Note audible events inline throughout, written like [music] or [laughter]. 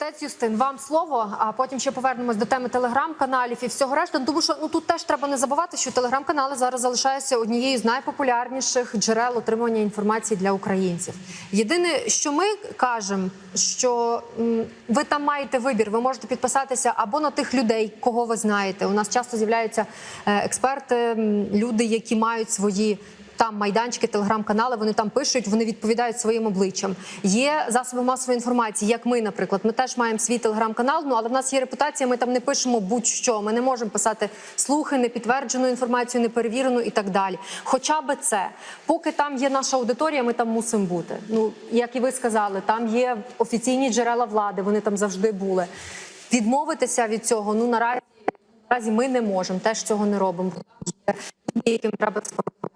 Отець Юстин, вам слово, а потім ще повернемось до теми телеграм-каналів і всього решти. Ну, Тому що ну тут теж треба не забувати, що телеграм-канали зараз залишаються однією з найпопулярніших джерел отримання інформації для українців. Єдине, що ми кажемо, що ви там маєте вибір, ви можете підписатися або на тих людей, кого ви знаєте. У нас часто з'являються е, експерти, люди, які мають свої. Там майданчики, телеграм-канали, вони там пишуть, вони відповідають своїм обличчям. Є засоби масової інформації, як ми, наприклад. Ми теж маємо свій телеграм-канал, ну але в нас є репутація. Ми там не пишемо будь-що. Ми не можемо писати слухи, непідтверджену інформацію, неперевірену і так далі. Хоча би це, поки там є наша аудиторія, ми там мусимо бути. Ну як і ви сказали, там є офіційні джерела влади, вони там завжди були. Відмовитися від цього, ну наразі наразі ми не можемо. Теж цього не робимо. Яким треба спробувати.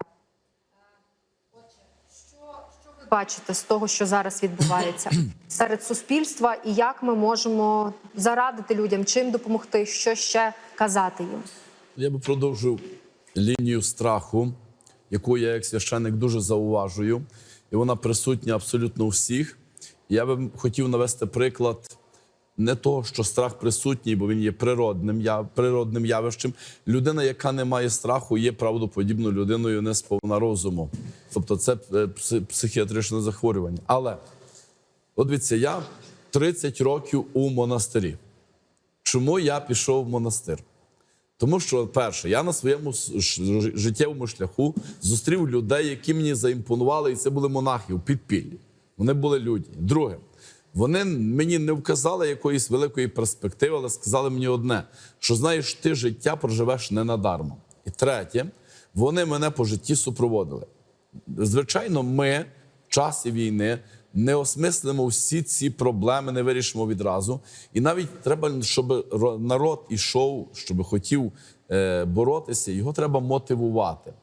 Що ви бачите з того, що зараз відбувається [clears throat] серед суспільства, і як ми можемо зарадити людям, чим допомогти, що ще казати їм? Я би продовжив лінію страху, яку я як священник дуже зауважую, і вона присутня абсолютно у всіх. Я би хотів навести приклад не того, що страх присутній, бо він є природним, я, природним явищем. Людина, яка не має страху, є правдоподібною людиною не сповна розуму. Тобто це е, психіатричне захворювання. Але от дивіться, я 30 років у монастирі. Чому я пішов в монастир? Тому що, перше, я на своєму життєвому шляху зустрів людей, які мені заімпонували, і це були монахи у підпіллі. Вони були людні. Друге, вони мені не вказали якоїсь великої перспективи, але сказали мені одне: що знаєш, ти життя проживеш не надармо. І третє, вони мене по житті супроводили. Звичайно, ми в часі війни не осмислимо всі ці проблеми, не вирішимо відразу. І навіть треба, щоб народ ішов, щоб хотів е, боротися, його треба мотивувати.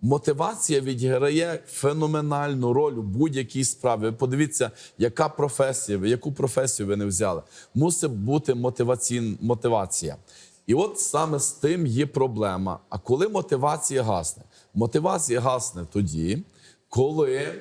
Мотивація відіграє феноменальну роль у будь-якій справі. Ви подивіться, яка професія, яку професію ви не взяли. Мусить бути мотивація. І от саме з тим є проблема. А коли мотивація гасне? Мотивація гасне тоді, коли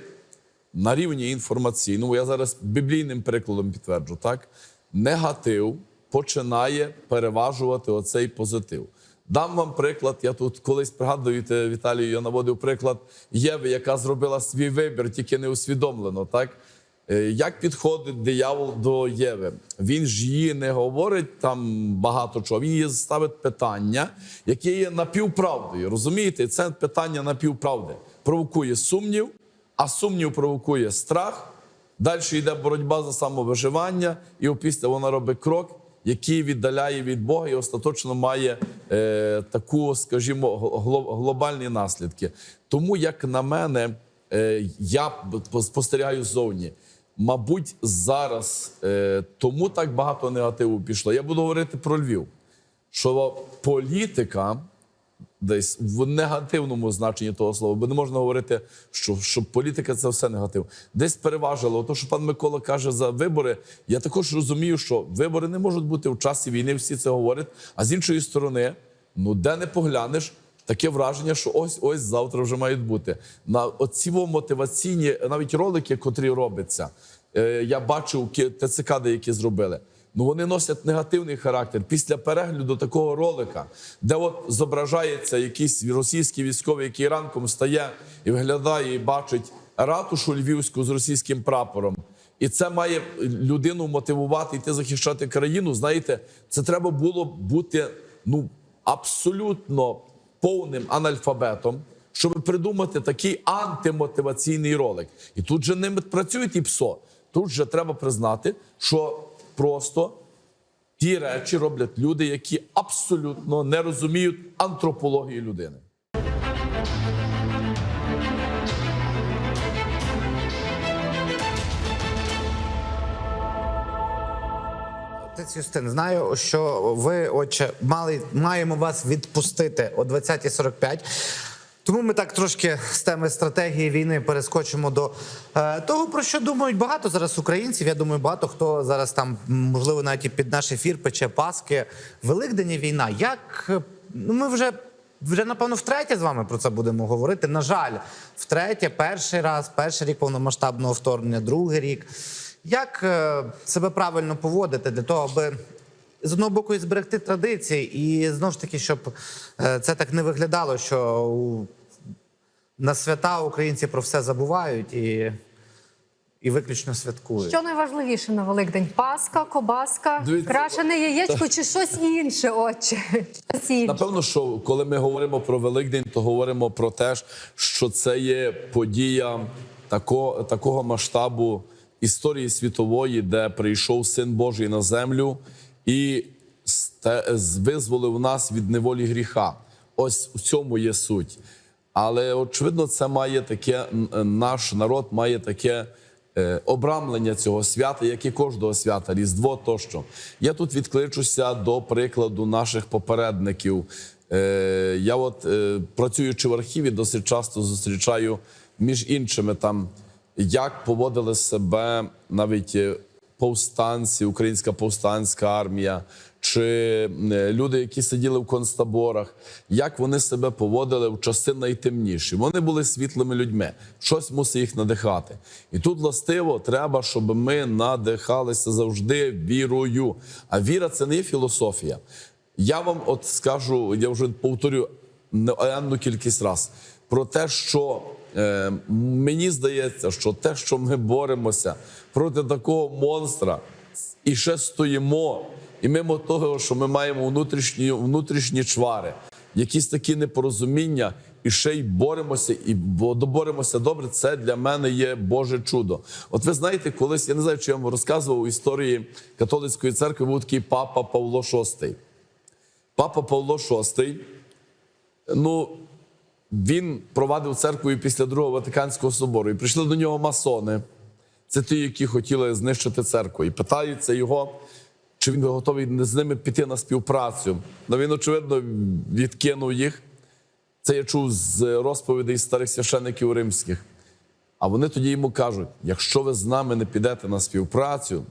на рівні інформаційному, я зараз біблійним прикладом підтверджу, так негатив починає переважувати оцей позитив. Дам вам приклад. Я тут колись пригадуєте, Віталію, я наводив приклад Єви, яка зробила свій вибір, тільки не усвідомлено. Так як підходить диявол до Єви? Він ж її не говорить там багато чого. Він їй ставить питання, яке є напівправдою. Розумієте, це питання напівправди провокує сумнів, а сумнів провокує страх. Далі йде боротьба за самовиживання, і опісля вона робить крок, який віддаляє від Бога і остаточно має е, таку, скажімо, гло- глобальні наслідки. Тому, як на мене, е, я спостерігаю ззовні. Мабуть, зараз е, тому так багато негативу пішло. Я буду говорити про Львів, що політика десь в негативному значенні того слова, бо не можна говорити, що, що політика це все негатив. Десь переважило. То, що пан Микола каже за вибори, я також розумію, що вибори не можуть бути в часі війни, всі це говорять. А з іншої сторони, ну де не поглянеш. Таке враження, що ось ось завтра вже мають бути на оці мотиваційні навіть ролики, котрі робляться. Е, я бачив ТЦК, деякі зробили. Ну вони носять негативний характер. Після перегляду такого ролика, де от зображається якийсь російський військовий, який ранком стає і виглядає і бачить ратушу львівську з російським прапором. І це має людину мотивувати йти захищати країну. Знаєте, це треба було бути ну абсолютно повним анальфабетом, щоб придумати такий антимотиваційний ролик. І тут же не працюють і ПСО. Тут же треба признати, що просто ті речі роблять люди, які абсолютно не розуміють антропології людини. Отець Юстин, знаю, що ви, отче, мали, маємо вас відпустити о 20.45. Тому ми так трошки з теми стратегії війни перескочимо до е, того, про що думають багато зараз українців. Я думаю, багато хто зараз там, можливо, навіть і під наш ефір пече Паски. Великдень війна. Як е, ну ми вже. Вже напевно втретє з вами про це будемо говорити. На жаль, втретє, перший раз, перший рік повномасштабного вторгнення, другий рік. Як е, себе правильно поводити для того, аби з одного боку і зберегти традиції, і знову ж таки, щоб е, це так не виглядало, що на свята українці про все забувають і, і виключно святкують. Що найважливіше на Великдень? Паска, кобаска, крашене яєчко чи щось інше, отче? Щось інше. Напевно, що коли ми говоримо про Великдень, то говоримо про те, що це є подія тако, такого масштабу історії світової, де прийшов Син Божий на землю і визволив нас від неволі гріха. Ось у цьому є суть. Але очевидно, це має таке наш народ має таке е, обрамлення цього свята, як і кожного свята, Різдво тощо. Я тут відкличуся до прикладу наших попередників. Е, Я, от е, працюючи в архіві, досить часто зустрічаю між іншими там, як поводили себе навіть е, повстанці, українська повстанська армія, чи е, люди, які сиділи в концтаборах, як вони себе поводили в часи найтемніші. Вони були світлими людьми, щось мусить їх надихати. І тут властиво треба, щоб ми надихалися завжди вірою. А віра це не є філософія. Я вам от скажу, я вже повторю неенну кількість раз про те, що е, мені здається, що те, що ми боремося проти такого монстра, і ще стоїмо, і мимо того, що ми маємо внутрішні, внутрішні чвари, якісь такі непорозуміння, і ще й боремося, і бо- доборемося добре, це для мене є Боже чудо. От ви знаєте, колись я не знаю, чи я вам розказував у історії католицької церкви, був такий папа Павло VI. Папа Павло VI, ну, він провадив церкву і після Другого Ватиканського собору. І прийшли до нього масони. Це ті, які хотіли знищити церкву. І питаються його, чи він готовий з ними піти на співпрацю. Ну він, очевидно, відкинув їх. Це я чув з розповідей старих священиків римських. А вони тоді йому кажуть: якщо ви з нами не підете на співпрацю,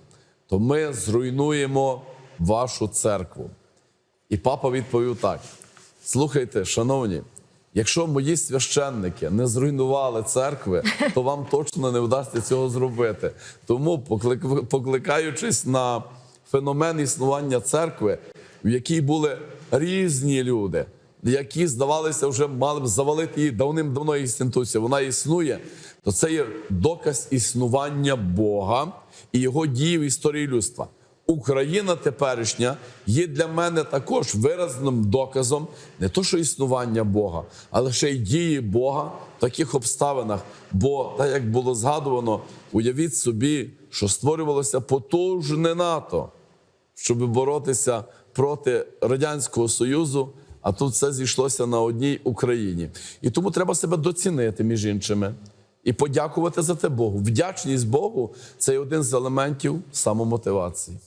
то ми зруйнуємо вашу церкву. І папа відповів так: слухайте, шановні, якщо мої священники не зруйнували церкви, то вам точно не вдасться цього зробити. Тому, поклик- покликаючись на феномен існування церкви, в якій були різні люди, які, здавалося, вже мали б завалити її давним-давно інституція, вона існує, то це є доказ існування Бога і його дії в історії людства. Україна теперішня є для мене також виразним доказом не то, що існування Бога, але ще й дії Бога в таких обставинах. Бо, так як було згадувано, уявіть собі, що створювалося потужне НАТО, щоб боротися проти Радянського Союзу, а тут все зійшлося на одній Україні. І тому треба себе доцінити між іншими і подякувати за те Богу. Вдячність Богу це один з елементів самомотивації.